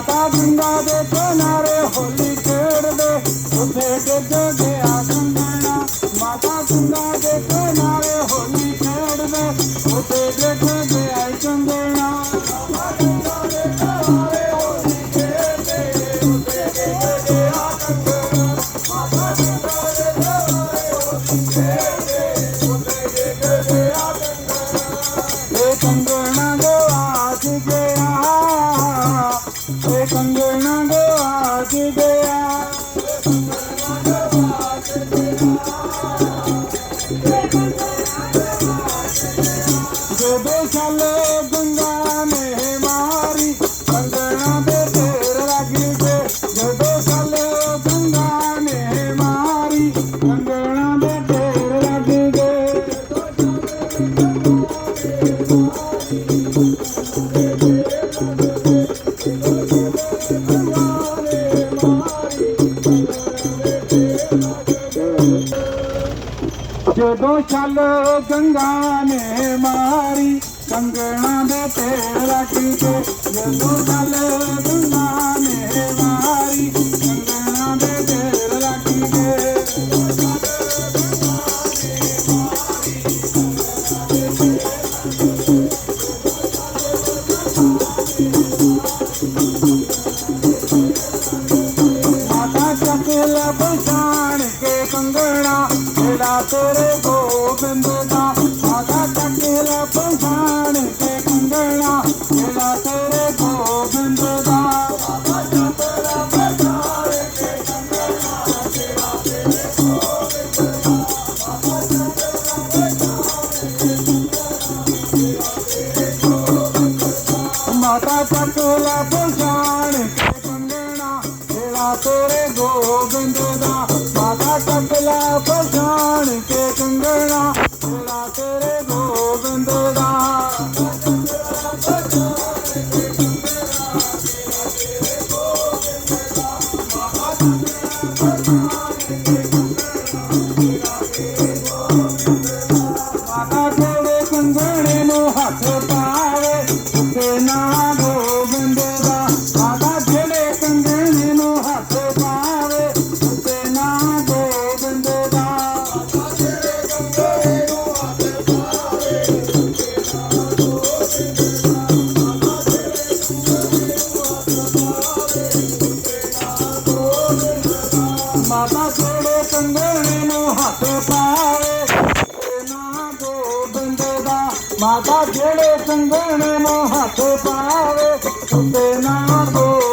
ਮਾਤਾ ਗੰਗਾ ਦੇ ਕਿਨਾਰੇ ਹੋਲੀ ਖੇਡਦੇ, ਉੱਥੇ ਡਿੱਗ ਗਿਆ ਕੰਗਣਾ ਮਾਤਾ ਗੰਗਾ ਦੇ ਕਿਨਾਰੇ ਹੋਲੀ ਖੇਡਦੇ, ਉੱਥੇ ਡਿੱਗ ਗਿਆ ਕੰਗਣਾ ਮਾਤਾ ਗੰਗਾ ਦੇ ਕਿਨਾਰੇ ਹੋਲੀ ਖੇਡਦੇ, ਉੱਥੇ ਡਿੱਗ ਗਿਆ ਕੰਗਣਾ ਮਾਤਾ ਗੰਗਾ ਦੇ ਕਿਨਾਰੇ ਹੋਲੀ ਖੇਡਦੇ, ਉੱਥੇ ਡਿੱਗ ਗਿਆ ਕੰਗਣਾ ਇਹ ਕੰਗਣਾ ਜਦੋਂ ਚੱਲ ਗੰਗਾ ਨੇ ਮਾਰੀ ਕੰਗਣਾ ਦੇ ਤੇਲ ਰੱਖ ਕੇ ਜਦੋਂ ਚੱਲ ਤੇਰੇ ਗੋਬਿੰਦ ਦਾ ਮਾਤਾ ਚੱਕਲ ਪਛਾਣ ਕੇ ਕੰਗਣਾ। ਜਿਹੜਾ ਤੇਰੇ ਗੋਬਿੰਦ ਦਾ ਮਾਤਾ ਚੱਕਲ ਪਛਾਣ ਕੇ ਕੰਗਣਾ। ਜਿਹੜਾ ਤੇਰੇ ਗੋਬਿੰਦ ਦਾ ਮਾਤਾ ਚੱਕਲ ਪਛਾਣ ਤੇ ਕੰਗਣਾ। ਜਿਹੜਾ ਤੇਰੇ ਗੋਬਿੰਦ ਦਾ ਮਾਤਾ ਮਾਤਾ ਮਾਤਾ ਤੇਰੇ ਕੰਗਣੇ ਨੂੰ ਹੱਥ ਪਾਏ ਤੇ ਨਾ ਗੋਬਿੰਦ ਦਾ ਮਾਤਾ ਜਿਹੜੇ ਕੰਗਣੇ ਨੂੰ ਹੱਥ ਪਾਏ ਤੇ ਨਾ ਗੋਬਿੰਦ